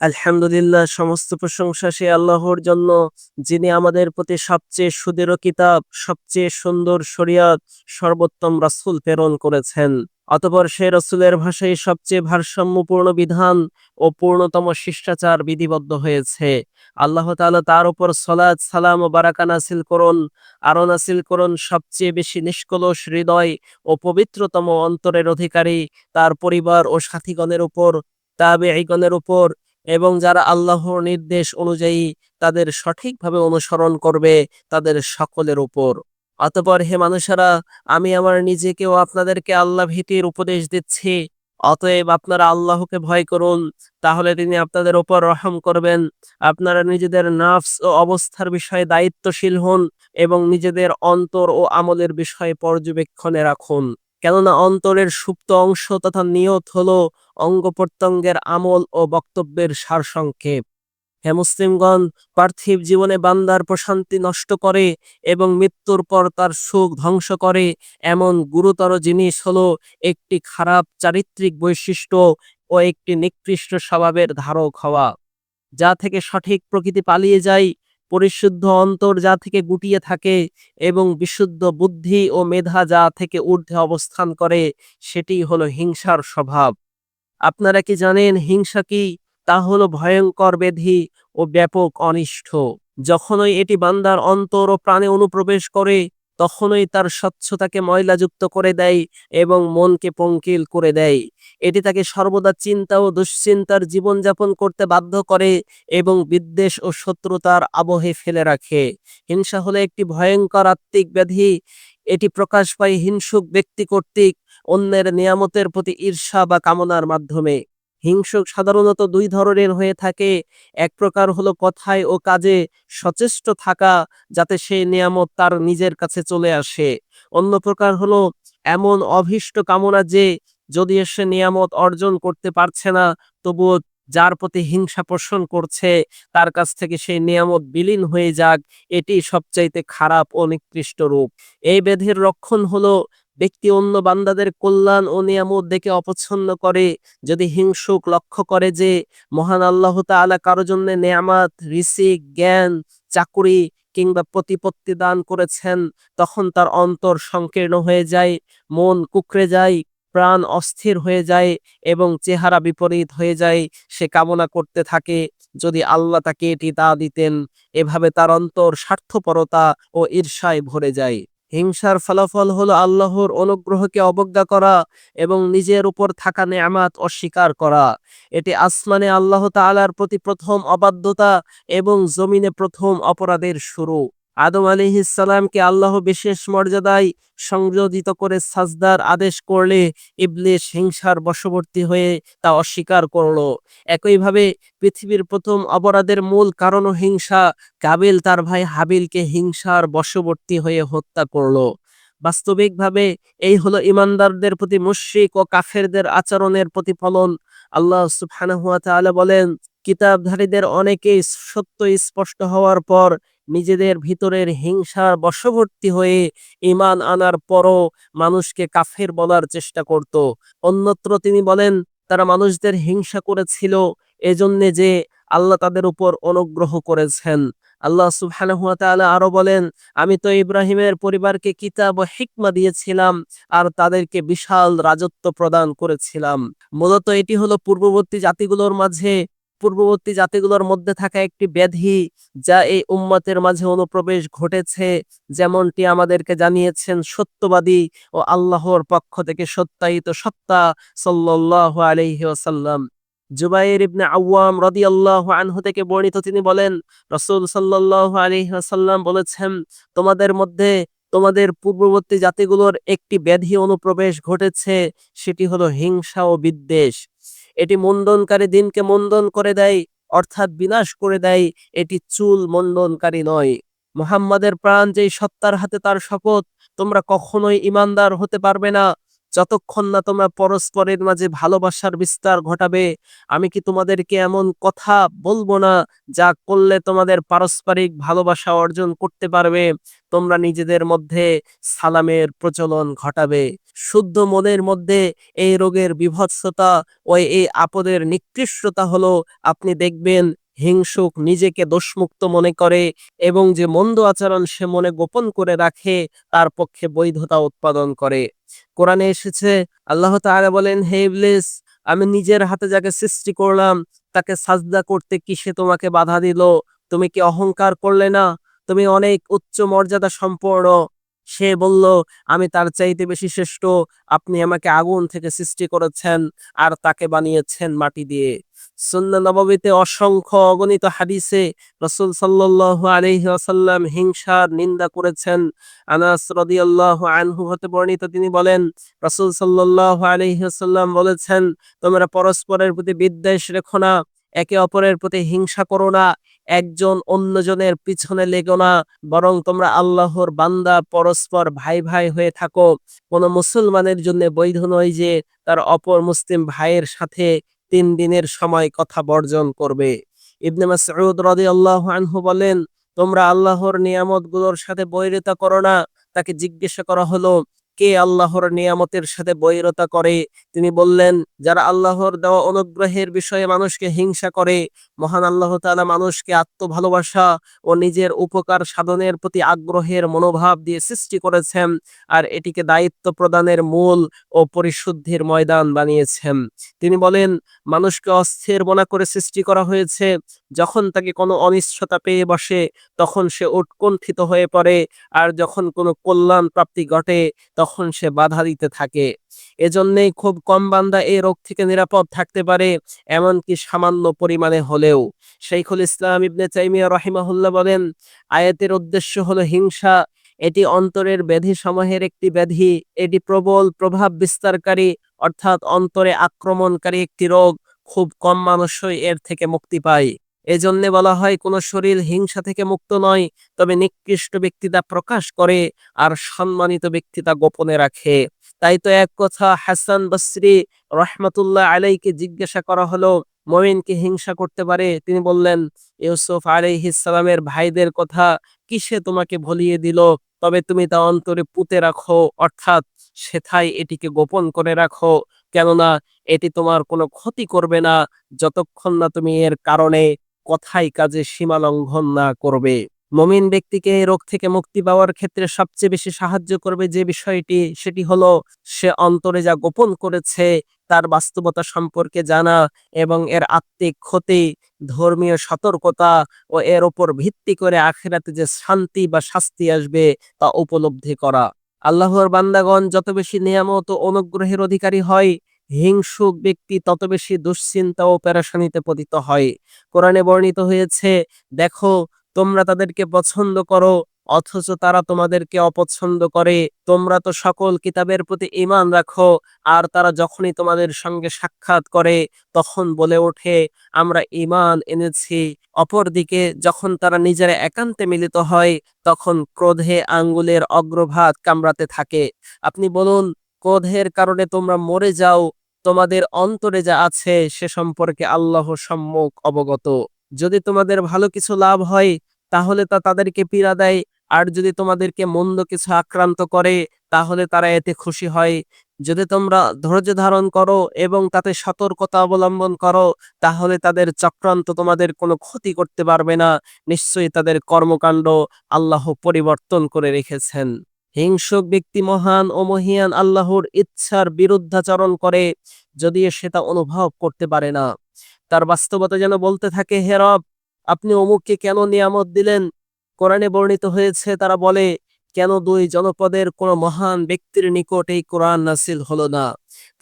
আলহামদুলিল্লাহ, সমস্ত প্রশংসা সে আল্লাহর জন্য, যিনি আমাদের প্রতি সবচেয়ে সুদৃঢ় কিতাব, সবচেয়ে সুন্দর শরিয়ত, সর্বোত্তম রাসূল প্রেরণ করেছেন। অতপর সে রসুলের ভাষায় সবচেয়ে ভারসাম্যপূর্ণ বিধান ও পূর্ণতম শিষ্টাচার বিধিবদ্ধ হয়েছে। আল্লাহ তাআলা তার উপর সলাৎ সালাম ও বারাকা নাসিল করুন। আরও নাসিল করুন, সবচেয়ে বেশি নিষ্কলস হৃদয় ও পবিত্রতম অন্তরের অধিকারী তার পরিবার ও সাথীগণের উপর, তাবেঈগণের উপর এবং যারা আল্লাহর নির্দেশ অনুযায়ী তাদের সঠিকভাবে অনুসরণ করবে তাদের সকলের উপর। অতপর হে মানুষেরা, আমি আমার নিজেকে ও আপনাদেরকে আল্লাহ ভীতির উপদেশ দিচ্ছি। অতএব আপনারা আল্লাহকে ভয় করুন, তাহলে তিনি আপনাদের উপর রহম করবেন। আপনারা নিজেদের নাফস ও অবস্থার বিষয়ে দায়িত্বশীল হন এবং নিজেদের অন্তর ও আমলের বিষয়ে পর্যবেক্ষণে রাখুন। কেননা অন্তরের সুপ্ত অংশ তথা নিয়ত হল অঙ্গ প্রত্যঙ্গের আমল ও বক্তব্যের সারসংক্ষেপ। হে মুসলিমগণ, পার্থিব জীবনে বান্দার প্রশান্তি নষ্ট করে এবং মৃত্যুর পর তার সুখ ধ্বংস করে এমন গুরুতর জিনিস হল একটি খারাপ চারিত্রিক বৈশিষ্ট্য ও একটি নিকৃষ্ট স্বভাবের ধারক হওয়া। যা থেকে সঠিক প্রকৃতি পালিয়ে যায় পরিশুদ্ধ অন্তর যা থেকে গুটিয়ে থাকে এবং বিশুদ্ধ বুদ্ধি ও মেধা যা থেকে ঊর্ধ্বে অবস্থান করে, সেটি হলো হিংসার স্বভাব। আপনারা কি জানেন হিংসা কি? তা হলো ভয়ঙ্কর ব্যাধি ও ব্যাপক অনিষ্ঠ। যখনই এটি বান্দার অন্তর ও প্রাণে অনুপ্রবেশ করে তখনই তার স্বচ্ছতাকে ময়লাযুক্ত করে দেয় এবং মনকে পঙ্কিল করে দেয়। এটি তাকে সর্বদা চিন্তা ও দুশ্চিন্তার জীবনযাপন করতে বাধ্য করে এবং বিদ্বেষ ও শত্রুতার আবহে ফেলে রাখে। হিংসা হলো একটি ভয়ঙ্কর আত্মিক ব্যাধি। এটি প্রকাশ পায় হিংসুক ব্যক্তি কর্তৃক অন্যের নিয়ামতের প্রতি ঈর্ষা বা কামনার মাধ্যমে। হিংসুক সাধারণত দুই ধরনের হয়ে থাকে। এক প্রকার হলো কথায় ও কাজে সচেষ্ট থাকা যাতে সেই নিয়ামত তার নিজের কাছে চলে আসে। অন্য প্রকার হলো এমন অভীষ্ট কামনা যে, যদি সে নিয়ামত অর্জন করতে পারছে না, তবুও যার প্রতি হিংসা পোষণ করছে, তার কাছ থেকে সেই নিয়ামত বিলীন হয়ে যাক, এটি সবচাইতে খারাপ ও নিকৃষ্ট রূপ। এই ব্যাধির রক্ষণ হলো ব্যক্তি অন্য বান্দাদের কল্যাণ ও নিয়ামত দেখে অপছন্দ করে, যদি হিংসুক লক্ষ্য করে যে মহান আল্লাহ তাআলা কারও জন্য নেয়ামাত রিসিক জ্ঞান, চাকুরি কিংবা প্রতিপত্তি দান করেছেন, তখন তার অন্তর সংকীর্ণ হয়ে যায়, মন কুকড়ে যায়, প্রাণ অস্থির হয়ে যায় এবং চেহারা বিপরীত হয়ে যায়, সে কামনা করতে থাকে, যদি আল্লাহ তাকে এটি তা দিতেন, এভাবে তার অন্তর স্বার্থপরতা ও ঈর্ষায় ভরে যায়। হিংসার ফলাফল হলো আল্লাহর অনুগ্রহকে অবজ্ঞা করা এবং নিজের উপর থাকা নেয়ামাত অস্বীকার করা। এটি আসমানে আল্লাহ তালার প্রতি প্রথম অবাধ্যতা এবং জমিনে প্রথম অপরাধের শুরু। আদম আলিহিসাল্লামকে আল্লাহ বিশেষ মর্যাদায় সংযোজিত করে সাজদার আদেশ করলে ইবলিশ হিংসার বশবর্তী হয়ে তা অস্বীকার করল। একইভাবে পৃথিবীর প্রথম অপরাধের মূল কারণও হিংসা, কাবিল তার ভাই হাবিলকে হিংসার বশবর্তী হয়ে হত্যা করল। বাস্তবিকভাবে এই হলো ইমানদারদের প্রতি মুশরিক ও কাফেরদের আচরণের প্রতিফলন। আল্লাহ সুবহানাহু ওয়া তাআলা বলেন, কিতাবধারীদের অনেকেই সত্য স্পষ্ট হওয়ার পর নিজেদের ভিতরের হিংসার বশবর্তী হয়ে ইমান আনার পরও মানুষকে কাফের বলার চেষ্টা করত। অন্যত্র তিনি বলেন, তারা মানুষদের হিংসা করেছিল এজন্যে যে আল্লাহ তাদের উপর অনুগ্রহ করেছেন। আল্লাহ সুবহানাহু ওয়া তাআলা আরও বলেন, আমি তো ইব্রাহিমের পরিবারকে কিতাব ও হিকমা দিয়েছিলাম আর তাদেরকে বিশাল রাজত্ব প্রদান করেছিলাম। মূলত এটি হলো পূর্ববর্তী জাতিগুলোর মাঝে পূর্ববর্তী জাতিগুলোর মধ্যে থাকা একটি ব্যাধি যা এই উম্মতের মাঝে অনুপ্রবেশ ঘটেছে। যেমনটি আমাদেরকে জানিয়েছেন সত্যবাদী ও আল্লাহর পক্ষ থেকে সত্যায়িত সত্তা সাল্লাল্লাহু আলাইহি ওয়াসাল্লাম। জুবাইর ইবনে আওয়াম রদি আল্লাহ আনহু থেকে বর্ণিত তিনি বলেন, রসুল সাল্লাল্লাহু আলাইহি ওয়াসাল্লাম বলেছেন, তোমাদের মধ্যে তোমাদের পূর্ববর্তী জাতিগুলোর একটি ব্যাধি অনুপ্রবেশ ঘটেছে, সেটি হলো হিংসা ও বিদ্বেষ। এটি মন্দনকারী দিনকে মন্দন করে দেয়, অর্থাৎ বিনাশ করে দেয়, এটি চুল মন্দনকারী নয়। মুহাম্মাদের প্রাণ যেই সত্তার হাতে তার শপথ, তোমরা কখনোই ইমানদার হতে পারবে না। যতক্ষণ না তোমরা পরস্পরের মাঝে ভালোবাসার বিস্তার ঘটাবে, আমি কি তোমাদেরকে এমন কথা বলব না যা করলে তোমাদের পারস্পরিক ভালোবাসা অর্জন করতে পারবে? তোমরা নিজেদের মধ্যে সালামের প্রচলন ঘটাবে। শুদ্ধ মনের মধ্যে এই রোগের বিভৎসতা ও এই আপদের নিকৃষ্টতা হলো, আপনি দেখবেন হিংসুক, নিজেকে দোষমুক্ত মনে করে এবং যে মন্দ আচরণ সে মনে গোপন করে রাখে, তার পক্ষে বৈধতা উৎপাদন করে। কোরআনে এসেছে, আল্লাহ তাআলা বলেন, হে ইবলিস, আমি নিজের হাতে যাকে সৃষ্টি করলাম, তাকে সাজদা করতে কিসে তোমাকে বাধা দিল? তুমি কি অহংকার করলে না? তুমি অনেক উচ্চ মর্যাদা সম্পন্ন। সে বলল, আমি তার চাইতে বেশি শ্রেষ্ঠ। আপনি আমাকে আগুন থেকে সৃষ্টি করেছেন আর তাকে বানিয়েছেন মাটি দিয়ে। সুন্না নববীতে অসংখ্য অগণিত হাদিসে রসুল সাল্লাল্লাহু আলাইহি ওয়াসাল্লাম হিংসার নিন্দা করেছেন। আনাস রাদিয়াল্লাহু আনহু হতে বর্ণিত তিনি বলেন, রসুল সাল্লাল্লাহু আলাইহি ওয়াসাল্লাম বলেছেন, তোমরা পরস্পরের প্রতি বিদ্বেষ রেখো না, একে অপরের প্রতি হিংসা করো না, একজন অন্যজনের পিছনে লেগো না, বরং তোমরা আল্লাহর বান্দা পরস্পর ভাই ভাই হয়ে থাকো। কোনো মুসলমানের জন্য বৈধ নয় যে, তার অপর মুসলিম ভাইয়ের সাথে তিন দিনের সময় কথা বর্জন করবে। ইবনে মাসউদ রাদিয়াল্লাহু আনহু বলেন, তোমরা আল্লাহর নিয়ামতগুলোর সাথে বৈরিতা করো না। তাকে জিজ্ঞাসা করা হলো কে আল্লাহর নিয়ামতের সাথে বৈরতা করে? তিনি বললেন, যারা আল্লাহর দেওয়া অনুগ্রহের বিষয়ে মানুষকে হিংসা করে, মহান আল্লাহ তাআলা মানুষকে আত্মভালোবাসা ও নিজের উপকার সাধনের প্রতি আগ্রহের মনোভাব দিয়ে সৃষ্টি করেছেন আর এটিকে দায়িত্ব প্রদানের মূল ও পরিশুদ্ধির ময়দান বানিয়েছেন। তিনি বলেন, মানুষকে অস্থির মনা করে সৃষ্টি করা হয়েছে। যখন তাকে কোনো অনিশ্চয়তা পেয়ে বসে, তখন সে উৎকণ্ঠিত হয়ে পড়ে আর যখন কোনো কল্যাণ প্রাপ্তি ঘটে, তখন সে বাধা দিতে থাকে। এজন্যই খুব কম বান্দা এই রোগ থেকে নিরাপদ থাকতে পারে, এমনকি সামান্য পরিমাণে হলেও। শাইখুল ইসলাম ইবনে তাইমিয়া রাহিমাহুল্লাহ বলেন, আয়াতের উদ্দেশ্য হলো হিংসা। এটি অন্তরের ব্যাধি সমূহের একটি ব্যাধি। এটি প্রবল প্রভাব বিস্তারকারী, অর্থাৎ অন্তরে আক্রমণকারী একটি রোগ। খুব কম মানুষই এর থেকে মুক্তি পায়। এজন্য বলা হয়, কোন শরীর হিংসা থেকে মুক্ত নয়, তবে নিকৃষ্ট ব্যক্তি তা প্রকাশ করে আর সম্মানিত ব্যক্তি তা গোপনে রাখে। তাই তো এক কথা হাসান বসরি রহমতুল্লাহ আলাইকে জিজ্ঞাসা করা হলো মমিনকে হিংসা করতে পারে? তিনি বললেন, ইউসুফ আলাইহিসালামের ভাইদের কথা কিসে তোমাকে ভুলিয়ে দিল? তবে তুমি তা অন্তরে পুঁতে রাখো, অর্থাৎ সেথায় এটিকে গোপন করে রাখো। কেননা এটি তোমার কোনো ক্ষতি করবে না, যতক্ষণ না তুমি এর কারণে কথাই কাজে সীমা লঙ্ঘন না করবে। মমিন ব্যক্তিকে রোগ থেকে মুক্তি পাওয়ার ক্ষেত্রে সবচেয়ে বেশি সাহায্য করবে যে বিষয়টি, সেটি হলো, সে অন্তরে যা গোপন করেছে, তার বাস্তবতা সম্পর্কে জানা এবং এর আত্মিক ক্ষতি, ধর্মীয় সতর্কতা ও এর ওপর ভিত্তি করে আখেরাতে যে শান্তি বা শাস্তি আসবে তা উপলব্ধি করা। আল্লাহর বান্দাগণ যত বেশি নিয়ামত ও অনুগ্রহের অধিকারী হয় হিংসুক ব্যক্তি তত বেশি দুশ্চিন্তা ও পেরেশানিতে পতিত হয়। কোরআনে বর্ণিত হয়েছে, দেখো, তোমরা তাদেরকে পছন্দ করো, অথচ তারা তোমাদেরকে অপছন্দ করে। তোমরা তো সকল কিতাবের প্রতি ঈমান রাখো, আর তারা যখনই তোমাদের সঙ্গে সাক্ষাৎ করে, তখন বলে ওঠে, আমরা ঈমান এনেছি। অপরদিকে যখন তারা নিজেরা একান্তে মিলিত হয়, তখন ক্রোধে আঙ্গুলের অগ্রভাগ কামড়াতে থাকে। আপনি বলুন ক্রোধের কারণে তোমরা মরে যাও, তোমাদের অন্তরে যা আছে সে সম্পর্কে আল্লাহ সম্মুখ অবগত। যদি তোমাদের ভালো কিছু লাভ হয়, তাহলে তা তাদেরকে পীড়া দেয়, আর যদি তোমাদেরকে মন্দ কিছু আক্রান্ত করে, তাহলে তারা এতে খুশি হয়। যদি তোমরা ধৈর্য ধারণ করো এবং তাতে সতর্কতা অবলম্বন করো, তাহলে তাদের চক্রান্ত তোমাদের কোনো ক্ষতি করতে পারবে না। নিশ্চয়ই তাদের কর্মকাণ্ড আল্লাহ পরিবর্তন করে রেখেছেন। হিংসুক ব্যক্তি মহান ও মহিয়ান আল্লাহর ইচ্ছার বিরুদ্ধাচরণ করে যদি সে তা অনুভব করতে পারে না। তার বাস্তবতা যেন বলতে থাকে, হে রব, আপনি অমুককে কেন নিয়ামত দিলেন? কোরআনে বর্ণিত হয়েছে, তারা বলে, কেন দুই জনপদের কোন মহান ব্যক্তির নিকট এই কোরআন নাসিল হলো না?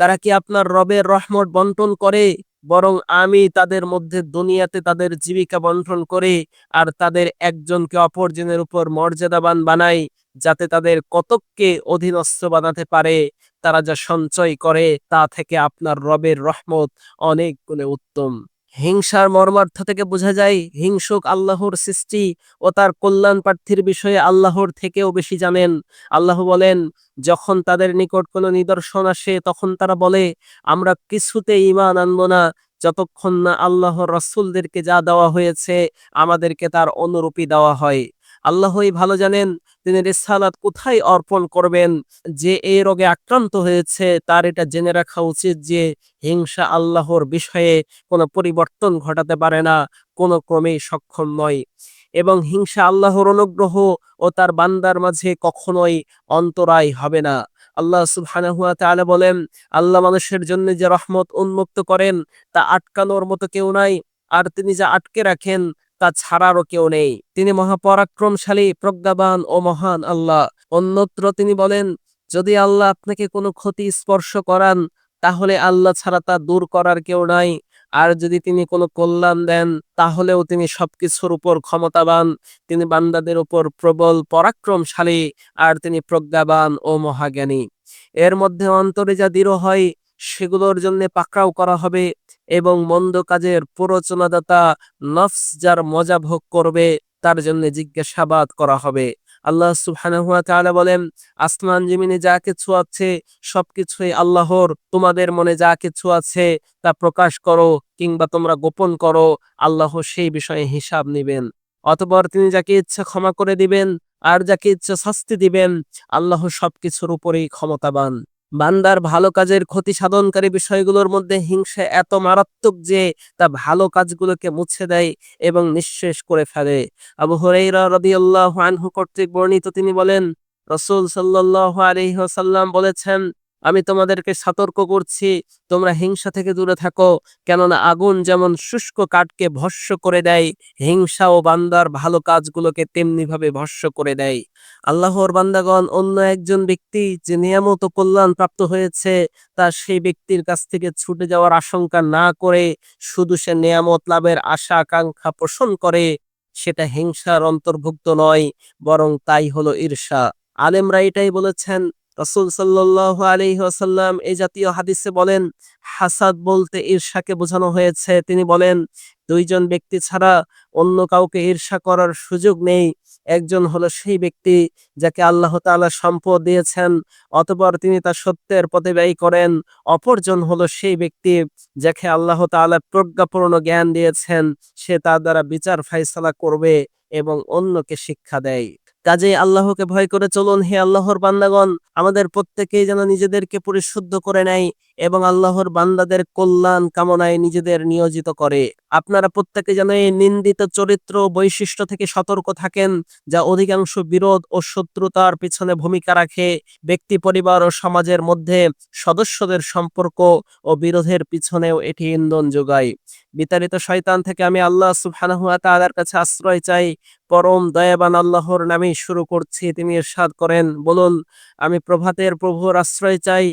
তারা কি আপনার রবের রহমত বন্টন করে বরং আমি তাদের মধ্যে দুনিয়াতে তাদের জীবিকা বন্টন করে আর তাদের একজনকে অপরজনের উপর মর্যাদাবান বানাই, যাতে তাদের কতককে অধীনস্থ বানাতে পারে, তারা যা সঞ্চয় করে তা থেকে আপনার রবের রহমত অনেক গুণে উত্তম। হিংসার মর্মার্থ থেকে বোঝা যায়, হিংসুক আল্লাহর সৃষ্টি ও তার কল্যাণ প্রার্থীর বিষয়ে আল্লাহর থেকেও বেশি জানেন। আল্লাহ বলেন, যখন তাদের নিকট কোনো নিদর্শন আসে, তখন তারা বলে, আমরা কিছুতে ইমান আনব না, যতক্ষণ না আল্লাহর রসুলদেরকে যা দেওয়া হয়েছে, আমাদেরকে তার অনুরূপী দেওয়া হয় আল্লাহই ভালো জানেন তিনি রিসালাত কোথায় অর্পণ করবেন, যে এই রোগে আক্রান্ত হয়েছে তার এটা জেনে রাখা উচিত যে হিংসা আল্লাহর বিষয়ে কোনো পরিবর্তন ঘটাতে পারে না, কোনো ক্রমেই সক্ষম নয়। এবং হিংসা আল্লাহর অনুগ্রহ ও তার বান্দার মাঝে কখনোই অন্তরায় হবে না। আল্লাহ সুবহানাহু ওয়া তাআলা বলেন, আল্লাহ মানুষের জন্য যে রহমত উন্মুক্ত করেন তা আটকানোর মতো কেউ নাই, আর তিনি যা আটকে রাখেন তা ছাড়ারও কেউ নেই। তিনি মহাপরাক্রমশালী, প্রজ্ঞাবান ও মহান আল্লাহ। অন্যত্র তিনি বলেন, যদি আল্লাহ আপনাকে কোনো ক্ষতি স্পর্শ করান, তাহলে আল্লাহ ছাড়া তা দূর করার কেউ নাই। আর যদি তিনি কোনো কল্যাণ দেন, তাহলেও তিনি সবকিছুর উপর ক্ষমতাবান। তিনি বান্দাদের উপর প্রবল পরাক্রমশালী, আর তিনি প্রজ্ঞাবান ও মহাজ্ঞানী। এর মধ্যে অন্তরে যা দৃঢ় হয়, সেগুলোর জন্য পাকড়াও করা হবে। এবং মন্দ কাজের প্ররোচনাদাতা নফস যার মজা ভোগ করবে, তার জন্য জিজ্ঞাসাবাদ করা হবে। আল্লাহ সুবহানাহু ওয়া তাআলা বলেন, আসমান জমিনে যা কিছু আছে, সবকিছুই আল্লাহর। তোমাদের মনে যা কিছু আছে, তা প্রকাশ করো কিংবা তোমরা গোপন করো, আল্লাহ সেই বিষয়ে হিসাব নেবেন। অতঃপর তিনি যাকে ইচ্ছা ক্ষমা করে দিবেন, আর যাকে ইচ্ছা শাস্তি দিবেন, আল্লাহ সবকিছুর উপরেই ক্ষমতাবান। বান্দার ভালো কাজের ক্ষতি সাধনকারী বিষয়গুলোর মধ্যে হিংসা এত মারাত্মক যে তা ভালো কাজগুলোকে মুছে দেয় এবং নিঃশেষ করে ফেলে। আবু হরেইরা আনহু কর্তৃক বর্ণিত তিনি বলেন, রসুল সাল্লাহ আলহিহসাল্লাম বলেছেন আমি তোমাদেরকে সতর্ক করছি, তোমরা হিংসা থেকে দূরে থাকো, কেননা আগুন যেমন শুষ্ক কাঠকে ভস্য করে দেয়, হিংসা ও বান্দার ভালো কাজগুলোকে তেমনি ভাবে ভস্য করে দেয়। আল্লাহর বান্দাগণ অন্য একজন ব্যক্তি যে নিয়ামত কল্যাণ প্রাপ্ত হয়েছে, তা সেই ব্যক্তির কাছ থেকে ছুটে যাওয়ার আশঙ্কা না করে শুধু সে নিয়ামত লাভের আশা আকাঙ্ক্ষা পোষণ করে, সেটা হিংসার অন্তর্ভুক্ত নয়, বরং তাই হলো ঈর্ষা। আলেমরা এটাই বলেছেন রসুল সাল্লাহ আলহিহাসাল্লাম এই জাতীয় হাদিসে বলেন, হাসাদ বলতে ঈর্ষাকে বোঝানো হয়েছে। তিনি বলেন, দুইজন ব্যক্তি ছাড়া অন্য কাউকে ঈর্ষা করার সুযোগ নেই। একজন হলো সেই ব্যক্তি যাকে আল্লাহ তাআলা সম্পদ দিয়েছেন, অতপর তিনি তার সত্যের পথে ব্যয় করেন। অপরজন হলো সেই ব্যক্তি যাকে আল্লাহ তাআলা প্রজ্ঞাপূর্ণ জ্ঞান দিয়েছেন, সে তার দ্বারা বিচার ফাইসালা করবে এবং অন্যকে শিক্ষা দেয়। কাজেই আল্লাহকে ভয় করে চলুন, হে আল্লাহর বান্দাগণ। আমাদের প্রত্যেকেই যেন নিজেদেরকে পরিশুদ্ধ করে নেয়। এবং আল্লাহর বান্দাদের কল্যাণ কামনায় নিজেদের নিয়োজিত করে। আপনারা প্রত্যেকে যেন এই নিন্দিত চরিত্র বৈশিষ্ট্য থেকে সতর্ক থাকেন, যা অধিকাংশ বিরোধ ও শত্রুতার পিছনে ভূমিকা রাখে। ব্যক্তি, পরিবার ও সমাজের মধ্যে সদস্যদের সম্পর্ক ও বিরোধের পিছনেও এটি ইন্ধন যোগায়। বিতাড়িত শয়তান থেকে আমি আল্লাহ সুবহানাহু ওয়া তাআলার কাছে আশ্রয় চাই। পরম দয়াবান আল্লাহর নামে শুরু করছি, তিনি ইরশাদ করেন। বলুন, আমি প্রভাতের প্রভুর আশ্রয় চাই।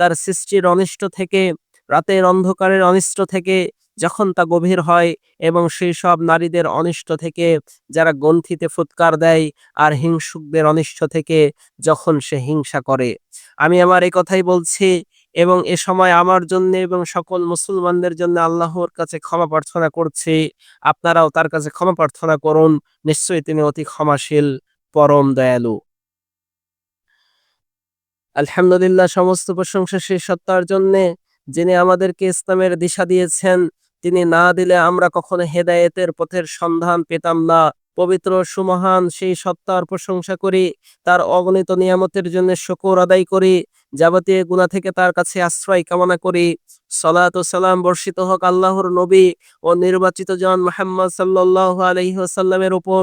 তার সৃষ্টির অনিষ্ট থেকে, রাতের অন্ধকারের অনিষ্ট থেকে যখন তা গভীর হয় এবং সেই সব নারীদের অনিষ্ট থেকে যারা গ্রন্থিতে ফুৎকার দেয় আর হিংসুকদের অনিষ্ট থেকে যখন সে হিংসা করে। আমি আমার এই কথাই বলছি এবং এ সময় আমার জন্য এবং সকল মুসলমানদের জন্য আল্লাহর কাছে ক্ষমা প্রার্থনা করছি। আপনারাও তার কাছে ক্ষমা প্রার্থনা করুন। নিশ্চয়ই তিনি অতি ক্ষমাশীল, পরম দয়ালু। আলহামদুলিল্লাহ, সমস্ত প্রশংসা সেই সত্তার জন্যে যিনি আমাদেরকে ইসলামের দিশা দিয়েছেন, তিনি না দিলে আমরা কখনো হেদায়েতের পথের সন্ধান পেতাম না। পবিত্র, সুমহান সেই সত্তার প্রশংসা করি, তার অগণিত নিয়ামতের জন্য শকর আদায় করি, যাবতীয় গুণা থেকে তার কাছে আশ্রয় কামনা করি। সালাত সালাম বর্ষিত হোক আল্লাহর নবী ও নির্বাচিত জন মোহাম্মদ সাল্লাহ আলহিহাসাল্লামের উপর।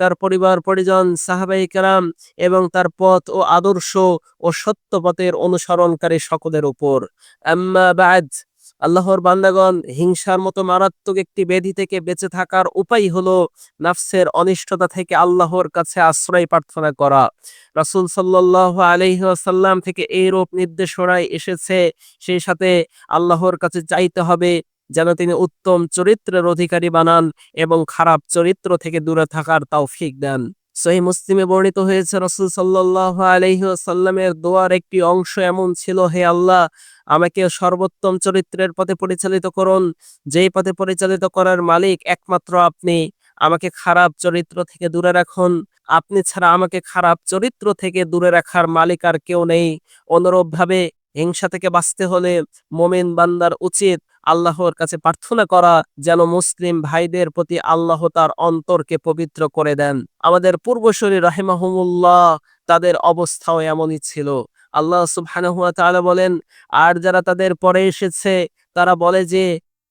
তার পরিবার, পরিজন সাহাবাই কালাম এবং তার পথ ও আদর্শ ও সত্য পথের অনুসরণকারী সকলের উপর। আম্মা বাদ। আল্লাহর বান্দাগণ হিংসার মতো মারাত্মক একটি ব্যাধি থেকে বেঁচে থাকার উপায় হলো নাফসের অনিষ্টতা থেকে আল্লাহর কাছে আশ্রয় প্রার্থনা করা। রাসুল সাল্লাহ আলহিহাসাল্লাম থেকে এই রূপ নির্দেশনায় এসেছে, সেই সাথে আল্লাহর কাছে চাইতে হবে যেন তিনি উত্তম চরিত্রের অধিকারী বানান এবং খারাপ চরিত্র থেকে দূরে থাকার তৌফিক দেন। সহি মুসলিমে বর্ণিত হয়েছে, রসুল সাল্লাহ আলহিহাসাল্লামের দোয়ার একটি অংশ এমন ছিল, হে আল্লাহ আমাকে সর্বোত্তম চরিত্রের পথে পরিচালিত করুন। যেই পথে পরিচালিত করার মালিক একমাত্র আপনি। আমাকে খারাপ চরিত্র থেকে দূরে রাখুন। আপনি ছাড়া আমাকে খারাপ চরিত্র থেকে দূরে রাখার মালিক আর কেউ নেই। অনুরূপভাবে হিংসা থেকে বাঁচতে হলে মোমেন বান্দার উচিত আল্লাহর কাছে প্রার্থনা করা, যেন মুসলিম ভাইদের প্রতি আল্লাহ তার অন্তরকে পবিত্র করে দেন। আমাদের পূর্বশরী রাহিমাহুমুল্লাহ তাদের অবস্থাও এমনই ছিল। আল্লাহ সুবহানাহুয়া বলেন, আর যারা তাদের পরে এসেছে, তারা বলে যে,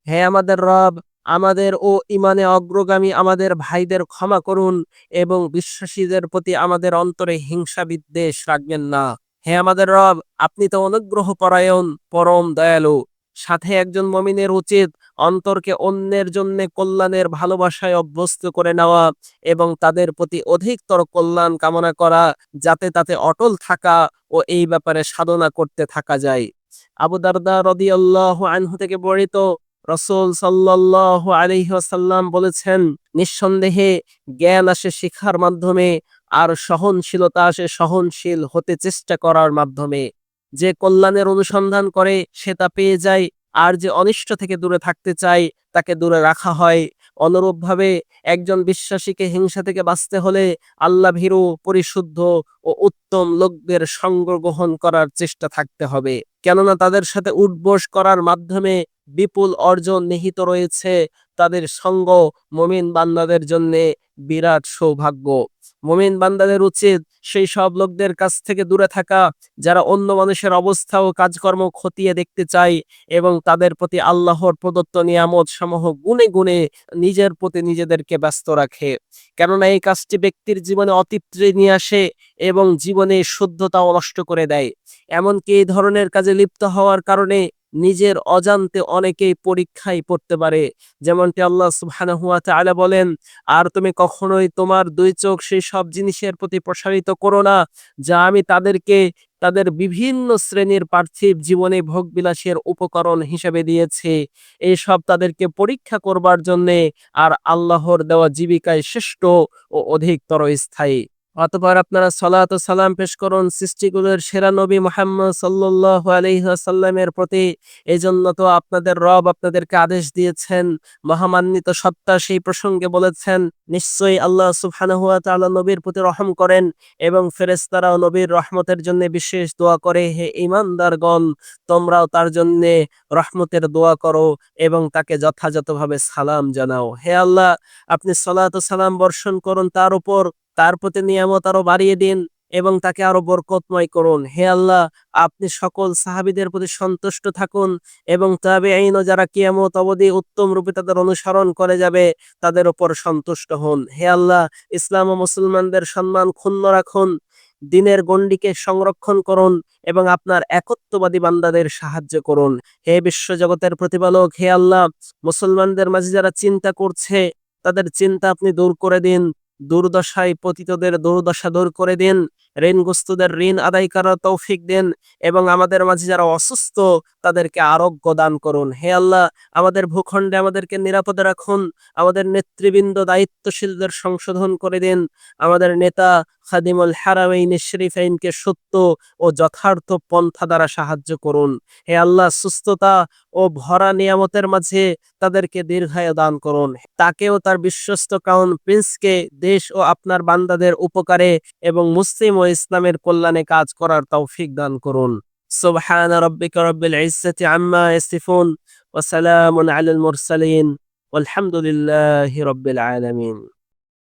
হে আমাদের রব, আমাদের ও ইমানে অগ্রগামী আমাদের ভাইদের ক্ষমা করুন এবং বিশ্বাসীদের প্রতি আমাদের অন্তরে হিংসা বিদ্বেষ রাখবেন না। হে আমাদের রব, আপনি তো অনুগ্রহ পরায়ণ, পরম দয়ালু। সাথে একজন মমিনের উচিত অন্তরকে অন্যের জন্য কল্যাণের ভালোবাসায় অভ্যস্ত করে নেওয়া এবং তাদের প্রতি অধিকতর কল্যাণ কামনা করা, যাতে তাতে অটল থাকা ও এই ব্যাপারে সাধনা করতে থাকা যায়। আবু দারদা রদিয়াল্লাহ আনহু থেকে বর্ণিত রসুল সাল্লাহ আলহিহাসাল্লাম বলেছেন, নিঃসন্দেহে জ্ঞান আসে শিক্ষার মাধ্যমে আর সহনশীলতা আসে সহনশীল হতে চেষ্টা করার মাধ্যমে। যে কল্যাণের অনুসন্ধান করে, সে তা পেয়ে যায়। আর যে অনিষ্ট থেকে দূরে থাকতে চায়, তাকে দূরে রাখা হয়। অনুরূপভাবে একজন বিশ্বাসীকে হিংসা থেকে বাঁচতে হলে আল্লাহ ভীরু, পরিশুদ্ধ ও উত্তম লোকদের সঙ্গ গ্রহণ করার চেষ্টা থাকতে হবে। কেননা তাদের সাথে উঠবোস করার মাধ্যমে বিপুল অর্জন নিহিত রয়েছে। তাদের সঙ্গ মমিন বান্দাদের জন্যে বিরাট সৌভাগ্য। মমিন বান্দাদের উচিত সেই সব লোকদের কাছ থেকে দূরে থাকা, যারা অন্য মানুষের অবস্থা ও কাজকর্ম খতিয়ে দেখতে চায় এবং তাদের প্রতি আল্লাহর প্রদত্ত নিয়ামত সমূহ গুনে গুনে নিজের প্রতি নিজেদেরকে ব্যস্ত রাখে। কেননা এই কাজটি ব্যক্তির জীবনে অতিপ্রে নিয়ে আসে এবং জীবনে শুদ্ধতাও নষ্ট করে দেয়। এমনকি এই ধরনের কাজে লিপ্ত হওয়ার কারণে নিজের অজান্তে অনেকেই পরীক্ষায় পড়তে পারে। যেমনটি আল্লাহ সুবহানাহু ওয়া তাআলা বলেন, আর তুমি কখনোই তোমার দুই চোখ সেই সব জিনিসের প্রতি প্রসারিত করো না, যা আমি তাদেরকে তাদের বিভিন্ন শ্রেণির পার্থিব জীবনে ভোগবিলাসের উপকরণ হিসেবে দিয়েছে। সব তাদেরকে পরীক্ষা করবার জন্যে আর আল্লাহর দেওয়া জীবিকায় শ্রেষ্ঠ ও অধিকতর স্থায়ী। অতপর আপনারা সলাত সালাম পেশ করুন। সৃষ্টিগুলোর সেরা নবী মোহাম্মদ সাল্লাহ আলহিহাসাল্লামের প্রতি এই জন্য তো আপনাদের রব আপনাদেরকে আদেশ দিয়েছেন, মহামান্বিত সত্তা সেই প্রসঙ্গে বলেছেন, নিশ্চয়ই আল্লাহ সুবহানাহুয়া তাআলা নবীর প্রতি রহম করেন এবং ফেরেশতারাও নবীর রহমতের জন্য বিশেষ দোয়া করে, হে ইমানদারগণ তোমরাও তার জন্যে রহমতের দোয়া করো এবং তাকে যথাযথভাবে সালাম জানাও। হে আল্লাহ, আপনি সলাত সালাম বর্ষণ করুন তার উপর। তার প্রতি নিয়ামত আরও বাড়িয়ে দিন এবং তাকে আরও বরকতময় করুন। হে আল্লাহ, আপনি সকল সাহাবিদের প্রতি সন্তুষ্ট থাকুন এবং তবে আইন যারা কিয়ামত অবধি উত্তম রূপে তাদের অনুসরণ করে যাবে, তাদের উপর সন্তুষ্ট হন। হে আল্লাহ, ইসলাম ও মুসলমানদের সম্মান ক্ষুণ্ণ রাখুন, দিনের গণ্ডিকে সংরক্ষণ করুন এবং আপনার একত্ববাদী বান্দাদের সাহায্য করুন। হে বিশ্বজগতের প্রতিপালক, হে আল্লাহ, মুসলমানদের মাঝে যারা চিন্তা করছে, তাদের চিন্তা আপনি দূর করে দিন। দুর্দশায় পতিতদের দুর্দশা দূর করে দিন। ঋণগ্রস্তদের ঋণ আদায় করার তৌফিক দেন এবং আমাদের মাঝে যারা অসুস্থ, তাদেরকে আরোগ্য দান করুন। হে আল্লাহ, আমাদের ভূখণ্ডে আমাদেরকে নিরাপদে রাখুন, আমাদের নেতৃবৃন্দ দায়িত্বশীলদের সংশোধন করে দিন, আমাদের নেতা খাদিমুল হারামাইন শরীফাইনকে সত্য ও যথার্থ পন্থা দ্বারা সাহায্য করুন। হে আল্লাহ, সুস্থতা ও ভরা নিয়ামতের মাঝে তাদেরকে দীর্ঘায় দান করুন। তাকেও তার বিশ্বস্ত কাউন প্রিন্সকে দেশ ও আপনার বান্দাদের উপকারে এবং মুসলিম ও ইসলামের কল্যাণে কাজ করার তৌফিক দান করুন সুবহান রব্বিকা রব্বিল ইজ্জাতি আম্মা ইয়াসিফুন ওয়া সালামুন আলাল মুরসালিন ওয়ালহামদুলিল্লাহি রব্বিল আলামিন